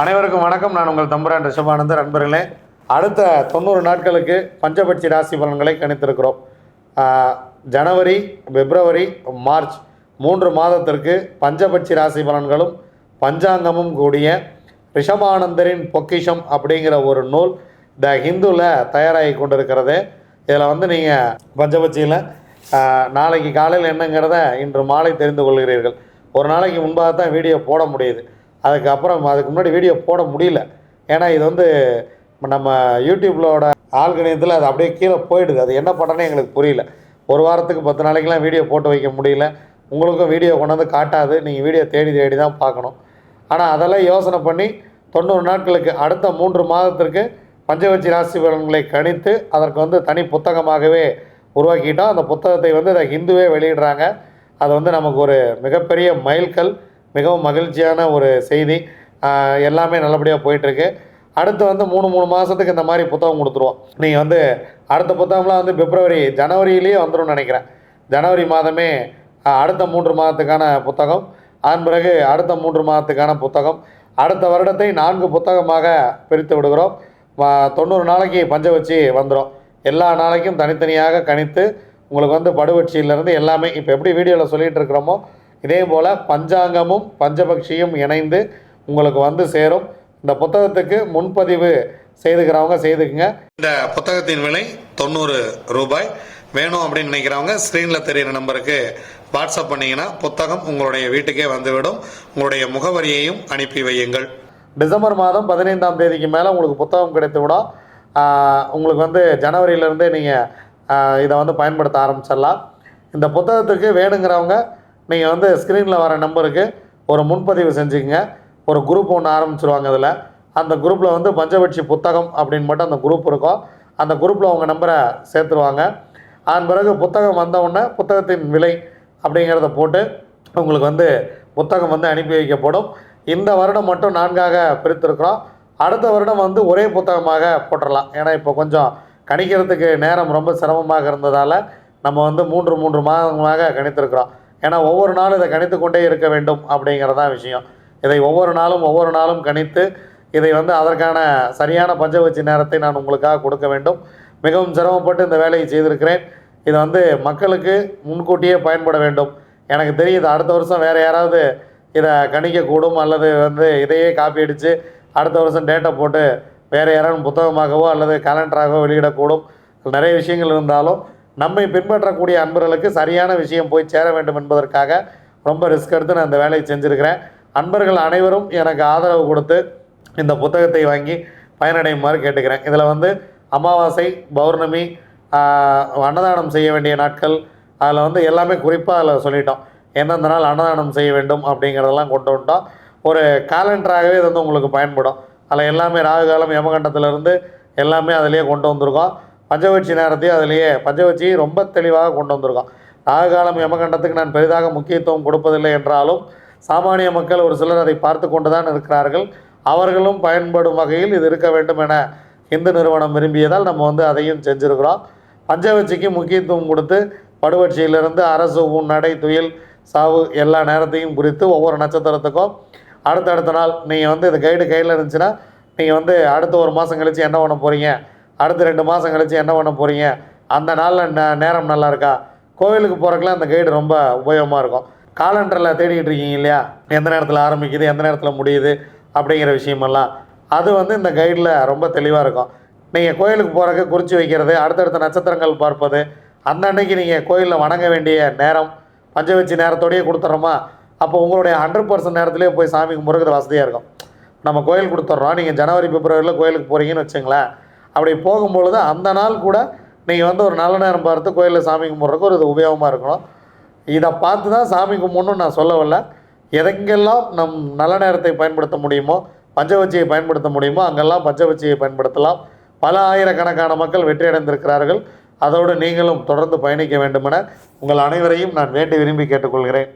அனைவருக்கும் வணக்கம். நான் உங்கள் தம்புரான் ரிஷபானந்தர். நண்பர்களே அடுத்த தொண்ணூறு நாட்களுக்கு பஞ்சபட்சி ராசி பலன்களை கணித்திருக்கிறோம். ஜனவரி பிப்ரவரி மார்ச் மூன்று மாதத்திற்கு பஞ்சபட்சி ராசி பலன்களும் பஞ்சாங்கமும் கூடிய ரிஷபானந்தரின் பொக்கிஷம் அப்படிங்கிற ஒரு நூல் த ஹிந்துவில் தயாராகி கொண்டிருக்கிறது. இதில் வந்து நீங்கள் பஞ்சபட்சியில் நாளைக்கு காலையில் என்னங்கிறத இன்று மாலை தெரிந்து கொள்கிறீர்கள். ஒரு நாளைக்கு முன்பாக தான் வீடியோ போட முடியுது. அதுக்கப்புறம் அதுக்கு முன்னாடி வீடியோ போட முடியல. ஏன்னா இது வந்து நம்ம யூடியூப்லோட ஆல்கணியத்தில் அது அப்படியே கீழே போயிடுது. அது என்ன பண்ணுறேன்னு எங்களுக்கு புரியல. ஒரு வாரத்துக்கு பத்து நாளைக்கெலாம் வீடியோ போட்டு வைக்க முடியல. உங்களுக்கும் வீடியோ கொண்டு வந்து காட்டாது. நீங்கள் வீடியோ தேடி தேடி தான் பார்க்கணும். ஆனால் அதெல்லாம் யோசனை பண்ணி தொண்ணூறு நாட்களுக்கு அடுத்த மூன்று மாதத்திற்கு பஞ்சவச்சி ராசி பலன்களை கணித்து அதற்கு வந்து தனி புத்தகமாகவே உருவாக்கிட்டோம். அந்த புத்தகத்தை வந்து அதை ஹிந்துவே வெளியிடுறாங்க. அது வந்து நமக்கு ஒரு மிகப்பெரிய மைல்கல். மிகவும் மகிழ்ச்சியான ஒரு செய்தி. எல்லாமே நல்லபடியாக போயிட்டுருக்கு. அடுத்து வந்து மூணு மூணு மாதத்துக்கு இந்த மாதிரி புத்தகம் கொடுத்துருவோம். நீங்கள் வந்து அடுத்த புத்தகம்லாம் வந்து பிப்ரவரி ஜனவரியிலேயே வந்துடும் நினைக்கிறேன். ஜனவரி மாதமே அடுத்த மூன்று மாதத்துக்கான புத்தகம். அதன் பிறகு அடுத்த மூன்று மாதத்துக்கான புத்தகம். அடுத்த வருடத்தை நான்கு புத்தகமாக பிரித்து விடுகிறோம். தொண்ணூறு நாளைக்கு பஞ்ச வச்சு வந்துடும் எல்லா நாளைக்கும் தனித்தனியாக கணித்து உங்களுக்கு வந்து படுவட்சியிலேருந்து எல்லாமே இப்போ எப்படி வீடியோவில் சொல்லிகிட்டு இருக்கிறோமோ இதே போல் பஞ்சாங்கமும் பஞ்சபக்ஷியும் இணைந்து உங்களுக்கு வந்து சேரும். இந்த புத்தகத்துக்கு முன்பதிவு செய்துக்கிறவங்க செய்துக்குங்க. இந்த புத்தகத்தின் விலை தொண்ணூறு ரூபாய். வேணும் அப்படின்னு நினைக்கிறவங்க ஸ்க்ரீனில் தெரியிற நம்பருக்கு வாட்ஸ்அப் பண்ணிங்கன்னா புத்தகம் உங்களுடைய வீட்டுக்கே வந்துவிடும். உங்களுடைய முகவரியையும் அனுப்பி வையுங்கள். டிசம்பர் மாதம் பதினைந்தாம் தேதிக்கு மேலே உங்களுக்கு புத்தகம் கிடைத்து விடும். உங்களுக்கு வந்து ஜனவரியிலேருந்தே நீங்கள் இதை வந்து பயன்படுத்த ஆரம்பிச்சிடலாம். இந்த புத்தகத்துக்கு வேணுங்கிறவங்க நீங்கள் வந்து ஸ்க்ரீனில் வர நம்பருக்கு ஒரு முன்பதிவு செஞ்சுக்கங்க. ஒரு குரூப் ஒன்று ஆரம்பிச்சிருவாங்க அதில். அந்த குரூப்பில் வந்து பஞ்சபட்சி புத்தகம் அப்படின்னு மட்டும் அந்த குரூப் இருக்கும். அந்த குரூப்பில் உங்கள் நம்பரை சேர்த்துருவாங்க. அதன் பிறகு புத்தகம் வந்தவுடனே புத்தகத்தின் விலை அப்படிங்கிறத போட்டு உங்களுக்கு வந்து புத்தகம் வந்து அனுப்பி வைக்கப்படும். இந்த வருடம் மட்டும் நான்காக பிரித்திருக்கிறோம். அடுத்த வருடம் வந்து ஒரே புத்தகமாக போட்டுடலாம் ஏன்னா இப்போ கொஞ்சம் கணிக்கிறதுக்கு நேரம் ரொம்ப சிரமமாக இருந்ததால் நம்ம வந்து மூன்று மூன்று மாதமாக கணித்திருக்கிறோம். ஏன்னா ஒவ்வொரு நாளும் இதை கணித்து கொண்டே இருக்க வேண்டும் அப்படிங்கிறதான் விஷயம். இதை ஒவ்வொரு நாளும் ஒவ்வொரு நாளும் கணித்து இதை வந்து அதற்கான சரியான பஞ்சவச்சி நேரத்தை நான் உங்களுக்காக கொடுக்க வேண்டும். மிகவும் சிரமப்பட்டு இந்த வேலையை செய்திருக்கிறேன். இது வந்து மக்களுக்கு முன்கூட்டியே பயன்பட வேண்டும். எனக்கு தெரியுது அடுத்த வருஷம் வேறு யாராவது இதை கணிக்கக்கூடும் அல்லது வந்து இதையே காப்பி அடித்து அடுத்த வருஷம் டேட்டா போட்டு வேறு யாராவது புத்தகமாகவோ அல்லது கேலண்டராகவோ வெளியிடக்கூடும். நிறைய விஷயங்கள் இருந்தாலும் நம்மை பின்பற்றக்கூடிய அன்பர்களுக்கு சரியான விஷயம் போய் சேர வேண்டும் என்பதற்காக ரொம்ப ரிஸ்க் எடுத்து நான் இந்த வேலையை செஞ்சுருக்கிறேன். அன்பர்கள் அனைவரும் எனக்கு ஆதரவு கொடுத்து இந்த புத்தகத்தை வாங்கி பயனடையுமாறு கேட்டுக்கிறேன். இதில் வந்து அமாவாசை பௌர்ணமி அன்னதானம் செய்ய வேண்டிய நாட்கள் அதில் வந்து எல்லாமே குறிப்பாக அதில் சொல்லிட்டோம். எந்தெந்த நாள் அன்னதானம் செய்ய வேண்டும் அப்படிங்கிறதெல்லாம் கொண்டு வந்துட்டோம். ஒரு காலண்டராகவே இது வந்து உங்களுக்கு பயன்படும். அதில் எல்லாமே ராகுகாலம் யமகண்டத்திலேருந்து எல்லாமே அதிலே கொண்டு வந்திருக்கோம். பஞ்சவட்சி நேரத்தையும் அதிலேயே பஞ்சவட்சியை ரொம்ப தெளிவாக கொண்டு வந்திருக்கோம் நாககாலம் யமகண்டத்துக்கு நான் பெரிதாக முக்கியத்துவம் கொடுப்பதில்லை என்றாலும் சாமானிய மக்கள் ஒரு சிலர் அதை பார்த்து கொண்டு தான் இருக்கிறார்கள். அவர்களும் பயன்படும் வகையில் இது இருக்க வேண்டும் என இந்து நிறுவனம் விரும்பியதால் நம்ம வந்து அதையும் செஞ்சுருக்கிறோம். பஞ்சவட்சிக்கு முக்கியத்துவம் கொடுத்து படுவட்சியிலிருந்து அரசு ஊன் நடை துயில் சாவு எல்லா நேரத்தையும் குறித்து ஒவ்வொரு நட்சத்திரத்துக்கும் அடுத்தடுத்த நாள் நீங்கள் வந்து இந்த கைடு கையில் இருந்துச்சுன்னா நீங்கள் வந்து அடுத்த ஒரு மாதம் கழித்து என்ன பண்ண போகிறீங்க அடுத்த ரெண்டு மாதம் கழித்து என்ன பண்ண போகிறீங்க அந்த நாளில் நே நேரம் நல்லா இருக்கா கோவிலுக்கு போகிறக்கெல்லாம் அந்த கைடு ரொம்ப உபயோகமாக இருக்கும். காலண்டரில் தேடிக்கிட்டு இருக்கீங்க இல்லையா? எந்த நேரத்தில் ஆரம்பிக்குது எந்த நேரத்தில் முடியுது அப்படிங்கிற விஷயமெல்லாம். அது வந்து இந்த கைடில் ரொம்ப தெளிவாக இருக்கும். நீங்கள் கோயிலுக்கு போகிறதுக்கு குறித்து வைக்கிறது அடுத்தடுத்த நட்சத்திரங்கள் பார்ப்பது அந்த அன்னைக்கு நீங்கள் கோயிலில் வணங்க வேண்டிய நேரம் பஞ்சவச்சி நேரத்தோடயே கொடுத்துட்றோமா அப்போ உங்களுடைய ஹண்ட்ரட் பர்சன்ட் நேரத்துலேயே போய் சாமி கும்பிட்றது வசதியாக இருக்கும். நம்ம கோயில் கொடுத்துட்றோம் நீங்கள் ஜனவரி பிப்ரவரியில் கோயிலுக்கு போகிறீங்கன்னு வச்சுங்களேன். அப்படி போகும்பொழுது அந்த நாள் கூட நீங்கள் வந்து ஒரு நல்ல நேரம் பார்த்து கோயிலில் சாமி கும்பிட்றதுக்கு ஒரு இது உபயோகமாக இருக்கணும். இதை பார்த்து தான் சாமி கும்பிடணும்னு நான் சொல்லவில்லை. எதெங்கெல்லாம் நம் நல்ல நேரத்தை பயன்படுத்த முடியுமோ பஞ்சவச்சியை பயன்படுத்த முடியுமோ அங்கெல்லாம் பஞ்சவச்சியை பயன்படுத்தலாம். பல ஆயிரக்கணக்கான மக்கள் வெற்றி அடைந்திருக்கிறார்கள் அதோடு நீங்களும் தொடர்ந்து பயணிக்க வேண்டுமென உங்கள் அனைவரையும் நான் வேண்டி விரும்பி கேட்டுக்கொள்கிறேன்.